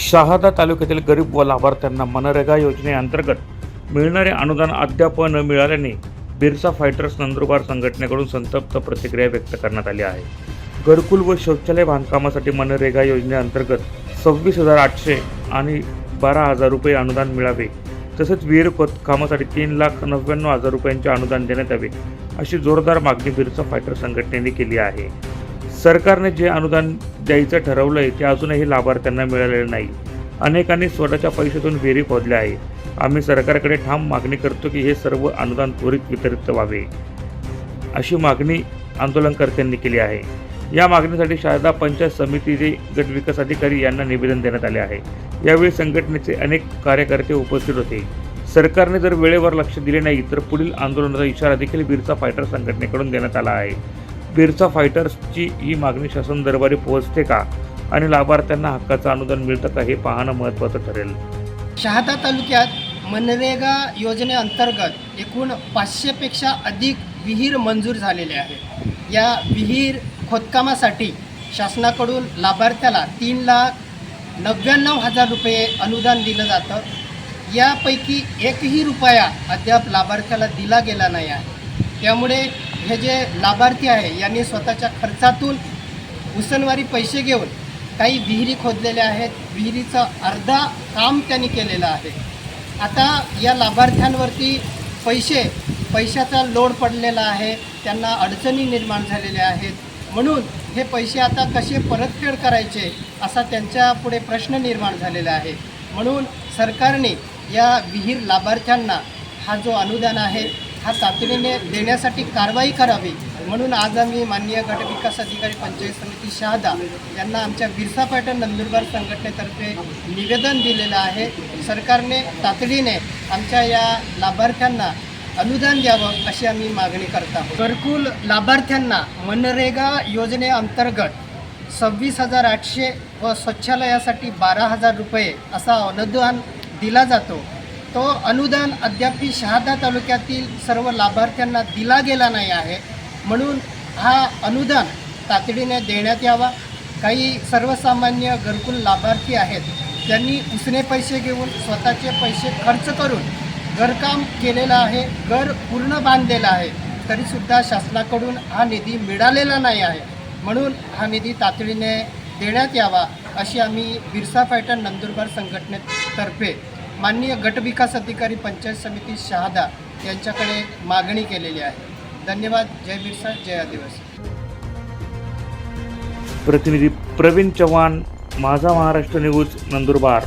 शहादा तालुक्यातील गरीब व लाभार्थ्यांना मनरेगा योजनेअंतर्गत मिळणारे अनुदान अद्याप न मिळाल्याने बिरसा फायटर्स नंदुरबार संघटनेकडून संतप्त प्रतिक्रिया व्यक्त करण्यात आली आहे. घरकुल व शौचालय बांधकामासाठी मनरेगा योजनेअंतर्गत सव्वीस हजार आठशे आणि बारा हजार रुपये अनुदान मिळावे तसेच विहीर खोदकामासाठी तीन लाख नव्याण्णव हजार रुपयांचे अनुदान देण्यात यावे अशी जोरदार मागणी बिरसा फायटर संघटनेने केली आहे. सरकारने जे अनुदान द्यायचं ठरवलं आहे ते अजूनही लाभार्थ्यांना मिळालेलं नाही. अनेकांनी स्वतःच्या पैशातून विहिरी खोदल्या आहे. आम्ही सरकारकडे ठाम मागणी करतो की हे सर्व अनुदान त्वरित वितरित व्हावे अशी मागणी आंदोलनकर्त्यांनी केली आहे. या मागणीसाठी शारदा पंचायत समितीचे गट विकास अधिकारी यांना निवेदन देण्यात आले आहे. यावेळी संघटनेचे अनेक कार्यकर्ते उपस्थित होते. सरकारने जर वेळेवर लक्ष दिले नाही तर पुढील आंदोलनाचा इशारा देखील बिरसा फायटर संघटनेकडून देण्यात आला आहे. बिरसा फायटर्सची ही मागणी शासन दरबारी पोहोचते का? आणि लाभार्थ्यांना हक्काचं अनुदान मिळतं का हे पाहणं महत्त्वाचं ठरेल. शहादा तालुक्यात मनरेगा योजनेअंतर्गत एकूण पाचशेपेक्षा अधिक विहीर मंजूर झालेले आहे. या विहीर खोदकामासाठी शासनाकडून लाभार्थ्याला तीन लाख नव्याण्णव हजार रुपये अनुदान दिलं जातं. यापैकी एकही रुपया अद्याप लाभार्थ्याला दिला गेला नाही आहे. त्यामुळे हे जे लाभार्थी आहे यांनी स्वतःच्या खर्चातून उसनवारी पैसे घेऊन काही विहिरी खोदलेल्या आहेत. विहिरीचं अर्धा काम त्यांनी केलेलं आहे. आता या लाभार्थ्यांवरती पैसे पैशाचा लोड पडलेला आहे. त्यांना अडचणी निर्माण झालेल्या आहेत. म्हणून हे पैसे आता कसे परतफेड करायचे असा त्यांच्या पुढे प्रश्न निर्माण झालेला आहे. म्हणून सरकारने या विहीर लाभार्थ्यांना हा जो अनुदान आहे हा तातडीने देण्यासाठी कारवाई करावी. म्हणून आज आम्ही माननीय गट विकास अधिकारी पंचायत समिती शहादा यांना आमच्या बिरसा पॅटर्न नंदुरबार संघटनेतर्फे निवेदन दिलेलं आहे. सरकारने तातडीने आमच्या या लाभार्थ्यांना अनुदान द्यावं अशी आम्ही मागणी करता घरकुल लाभार्थ्यांना मनरेगा योजनेअंतर्गत सव्वीस हजार आठशे व स्वच्छालयासाठी बारा हजार रुपये असा अनुदान दिला जातो. तो अनुदान अद्याप शहादा तालुक्यातील सर्व लाभार्थ्यांना दिला गेला नाही आहे. म्हणून हा अनुदान तातडीने देण्यात यावा. काही सर्वसामान्य घरकुल लाभार्थी आहेत त्यांनी उसने पैसे घेऊन स्वतःचे पैसे खर्च करून घरकाम केलेलं आहे घर पूर्ण बांधलेलं आहे. तरीसुद्धा शासनाकडून हा निधी मिळालेला नाही आहे. म्हणून हा निधी तातडीने देण्यात यावा अशी आम्ही बिरसा फायटर नंदुरबार संघटनेतर्फे माननीय गट विकास अधिकारी पंचायत समिती शहादा यांच्याकडे मागणी केलेली आहे. धन्यवाद. जय बिरसा जय आदिवासी. प्रतिनिधी प्रवीण चव्हाण माझा महाराष्ट्र न्यूज नंदुरबार.